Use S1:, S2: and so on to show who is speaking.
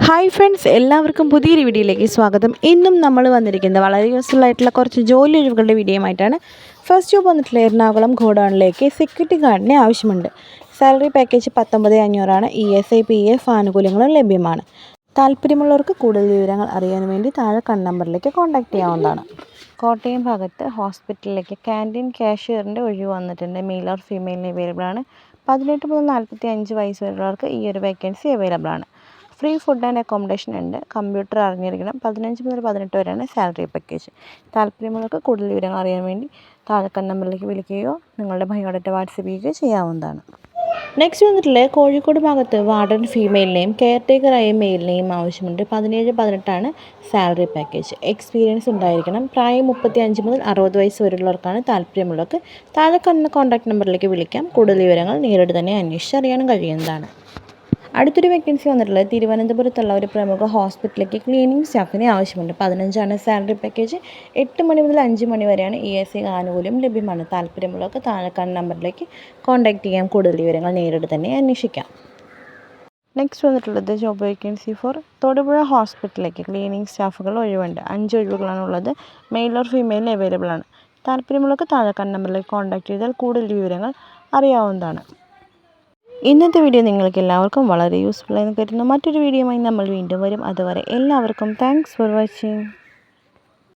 S1: Hi friends എല്ലാവർക്കും പുതിയൊരു വീഡിയോയിലേക്ക് സ്വാഗതം. ഇന്നും നമ്മൾ വന്നിരിക്കുന്നത് വളരെ യൂസ്ഫുൾ ആയിട്ടുള്ള കുറച്ച് ജോലി ഒഴിവുകളുടെ വീഡിയോയുമായിട്ടാണ്. ഫസ്റ്റ് ജോബ് വന്നിട്ടുള്ള എറണാകുളം ഗോഡൗണിലേക്ക് സെക്യൂരിറ്റി ഗാർഡിനെ ആവശ്യമുണ്ട്. സാലറി പാക്കേജ് പത്തൊമ്പത് അഞ്ഞൂറാണ്. E S I P F ആനുകൂല്യങ്ങളും ലഭ്യമാണ്. താല്പര്യമുള്ളവർക്ക് കൂടുതൽ വിവരങ്ങൾ അറിയാൻ വേണ്ടി താഴെ കൺ നമ്പറിലേക്ക് കോൺടാക്റ്റ് ചെയ്യാവുന്നതാണ്. കോട്ടയം ഭാഗത്ത് ഹോസ്പിറ്റലിലേക്ക് ക്യാന്റീൻ കാഷ്യറിന്റെ ഒഴിവ് വന്നിട്ടുണ്ട്. മെയിൽ ഓർ ഫീമെയിലിന് അവൈലബിൾ ആണ്. പതിനെട്ട് മുതൽ നാൽപ്പത്തി അഞ്ച് വയസ്സ് വരെയുള്ളവർക്ക് ഈ ഒരു വേക്കൻസി അവൈലബിൾ ആണ്. ഫ്രീ ഫുഡ് ആൻഡ് അക്കോമഡേഷൻ ഉണ്ട്. കമ്പ്യൂട്ടർ അറിഞ്ഞിരിക്കണം. പതിനഞ്ച് മുതൽ പതിനെട്ട് വരെയാണ് സാലറി പാക്കേജ് താല്പര്യമുള്ളവർക്ക് കൂടുതൽ വിവരങ്ങൾ അറിയാൻ വേണ്ടി താഴെക്കൻ നമ്പറിലേക്ക് വിളിക്കുകയോ നിങ്ങളുടെ ബയോഡാറ്റ വാട്സപ്പ് ചെയ്യുകയോ ചെയ്യാവുന്നതാണ്. നെക്സ്റ്റ് വന്നിട്ടുള്ളത് കോഴിക്കോട് ഭാഗത്ത് വാർഡൻ ഫീമെയിലിനെയും കെയർ ടേക്കറായ മെയിലിനെയും ആവശ്യമുണ്ട്. പതിനേഴ് പതിനെട്ടാണ് സാലറി പാക്കേജ് എക്സ്പീരിയൻസ് ഉണ്ടായിരിക്കണം. പ്രായം മുപ്പത്തി അഞ്ച് മുതൽ അറുപത് വയസ്സ് വരെയുള്ളവർക്കാണ് താല്പര്യമുള്ളവർക്ക് താഴെ കോൺടാക്ട് നമ്പറിലേക്ക് വിളിക്കാം. കൂടുതൽ വിവരങ്ങൾ നേരിട്ട് തന്നെ അന്വേഷിച്ചറിയാനും കഴിയുന്നതാണ്. അടുത്തൊരു വേക്കൻസി വന്നിട്ടുള്ളത് തിരുവനന്തപുരത്തുള്ള ഒരു പ്രമുഖ ഹോസ്പിറ്റലിലേക്ക് ക്ലീനിങ് സ്റ്റാഫിനെ ആവശ്യമുണ്ട്. പതിനഞ്ചാണ് സാലറി പാക്കേജ് എട്ട് മണി മുതൽ അഞ്ച് മണി വരെയാണ് ഇ എസ് ഐ ആനുകൂല്യം ലഭ്യമാണ്. താല്പര്യമുള്ളവർക്ക് താഴെക്കാണ് നമ്പറിലേക്ക് കോൺടാക്റ്റ് ചെയ്യാം കൂടുതൽ വിവരങ്ങൾ നേരിട്ട് തന്നെ അന്വേഷിക്കാം. നെക്സ്റ്റ് വന്നിട്ടുള്ളത് ജോബ് വേക്കൻസി ഫോർ തൊടുപുഴ ഹോസ്പിറ്റലിലേക്ക് ക്ലീനിങ് സ്റ്റാഫുകൾ ഒഴിവുണ്ട്. അഞ്ച് ഒഴിവുകളാണ് ഉള്ളത് മെയിൽ ഓർ ഫീമെയിൽ അവൈലബിൾ ആണ്. താല്പര്യമുള്ളവർക്ക് താഴെക്കാണ് നമ്പറിലേക്ക് കോൺടാക്റ്റ് ചെയ്താൽ കൂടുതൽ വിവരങ്ങൾ അറിയാവുന്നതാണ്. ഇന്നത്തെ വീഡിയോ നിങ്ങൾക്ക് എല്ലാവർക്കും വളരെ യൂസ്ഫുൾ എന്ന് കരുതുന്നു. മറ്റൊരു വീഡിയോയുമായി നമ്മൾ വീണ്ടും വരും. അതുവരെ എല്ലാവർക്കും താങ്ക്സ് ഫോർ വാച്ചിങ്